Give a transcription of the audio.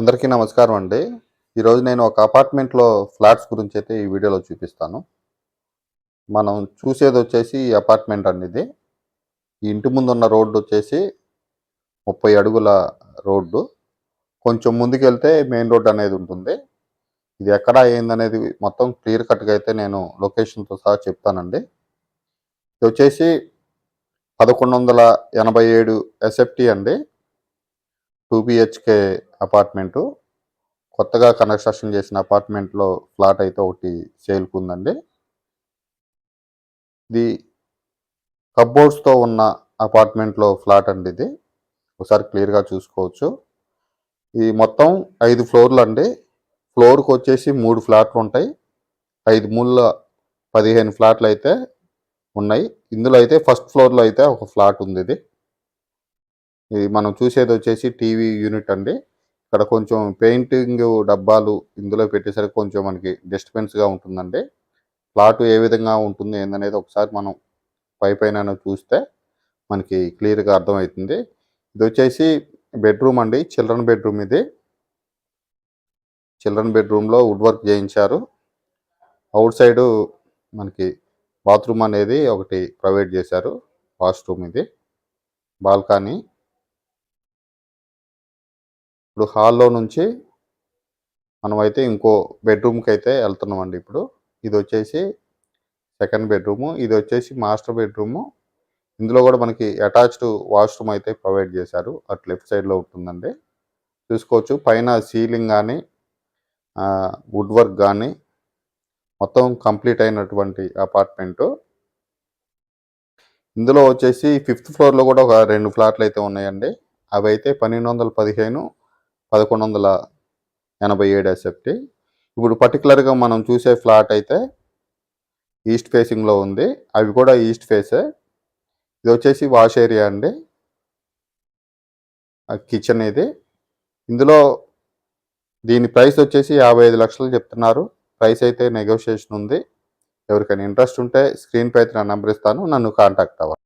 అందరికీ నమస్కారం అండి. ఈరోజు నేను ఒక అపార్ట్మెంట్లో ఫ్లాట్స్ గురించి అయితే ఈ వీడియోలో చూపిస్తాను. మనం చూసేది వచ్చేసి ఈ అపార్ట్మెంట్ అండి ఇది. ఈ ఇంటి ముందు ఉన్న రోడ్డు వచ్చేసి ముప్పై అడుగుల రోడ్డు. కొంచెం ముందుకెళ్తే మెయిన్ రోడ్ అనేది ఉంటుంది. ఇది ఎక్కడ ఏందనేది మొత్తం క్లియర్ కట్గా అయితే నేను లొకేషన్తో సహా చెప్తానండి. ఇది వచ్చేసి పదకొండు వందల ఎనభై ఏడు ఎస్ఎఫ్టీ అండి. Two BHK apartment. కొత్తగా కన్స్ట్రక్షన్ చేసిన అపార్ట్మెంట్లో ఫ్లాట్ అయితే ఒకటి సేల్కి ఉందండి ఇది కబ్బోర్డ్స్తో ఉన్న అపార్ట్మెంట్లో ఫ్లాట్ అండి ఇది. ఒకసారి క్లియర్గా చూసుకోవచ్చు. ఇది మొత్తం ఐదు ఫ్లోర్లు అండి ఫ్లోర్కి వచ్చేసి మూడు ఫ్లాట్లు ఉంటాయి ఐదు మూల పదిహేను ఫ్లాట్లు అయితే ఉన్నాయి. ఇందులో అయితే ఫస్ట్ ఫ్లోర్లో అయితే ఒక ఫ్లాట్ ఉంది ఇది. ఇది మనం చూసేది వచ్చేసి టీవీ యూనిట్ అండి. ఇక్కడ కొంచెం పెయింటింగ్ డబ్బాలు ఇందులో పెట్టేసరికి కొంచెం మనకి డిస్టర్బెన్స్గా ఉంటుందండి. ప్లాట్ ఏ విధంగా ఉంటుంది ఏందనేది ఒకసారి మనం పై పైన చూస్తే మనకి క్లియర్గా అర్థమవుతుంది. ఇది వచ్చేసి బెడ్రూమ్ అండి చిల్డ్రన్ బెడ్రూమ్ ఇది. చిల్డ్రన్ బెడ్రూమ్లో వుడ్ వర్క్ చేయించారు. అవుట్ సైడు మనకి బాత్రూమ్ అనేది ఒకటి ప్రొవైడ్ చేశారు వాష్రూమ్ ఇది. బాల్కనీ ఇప్పుడు హాల్లో నుంచి మనమైతే ఇంకో బెడ్రూమ్కి అయితే వెళ్తున్నామండి ఇప్పుడు. ఇది వచ్చేసి సెకండ్ బెడ్రూము ఇది వచ్చేసి మాస్టర్ బెడ్రూము. ఇందులో కూడా మనకి అటాచ్డ్ వాష్రూమ్ అయితే ప్రొవైడ్ చేశారు. అటు లెఫ్ట్ సైడ్లో ఉంటుందండి. చూసుకోవచ్చు. పైన సీలింగ్ కానీ వుడ్ వర్క్ కానీ మొత్తం కంప్లీట్ అయినటువంటి అపార్ట్మెంటు. ఇందులో వచ్చేసి ఫిఫ్త్ ఫ్లోర్లో కూడా ఒక రెండు ఫ్లాట్లు అయితే ఉన్నాయండి. అవి అయితే పన్నెండు వందల పదిహేను పదకొండు వందల ఎనభై ఏడు ఎస్ఎఫ్టీ ఇప్పుడు పర్టికులర్గా మనం చూసే ఫ్లాట్ అయితే ఈస్ట్ ఫేసింగ్లో ఉంది. అవి కూడా ఈస్ట్ ఫేసే ఇది వచ్చేసి వాష్ ఏరియా అండి. కిచెన్ ఇది. ఇందులో దీని ప్రైస్ వచ్చేసి యాభై ఐదు లక్షలు చెప్తున్నారు. ప్రైస్ అయితే నెగోషియేషన్ ఉంది. ఎవరికైనా ఇంట్రెస్ట్ ఉంటే స్క్రీన్ పై అయితే నా నెంబర్ ఇస్తాను. నన్ను కాంటాక్ట్ అవ్వాలి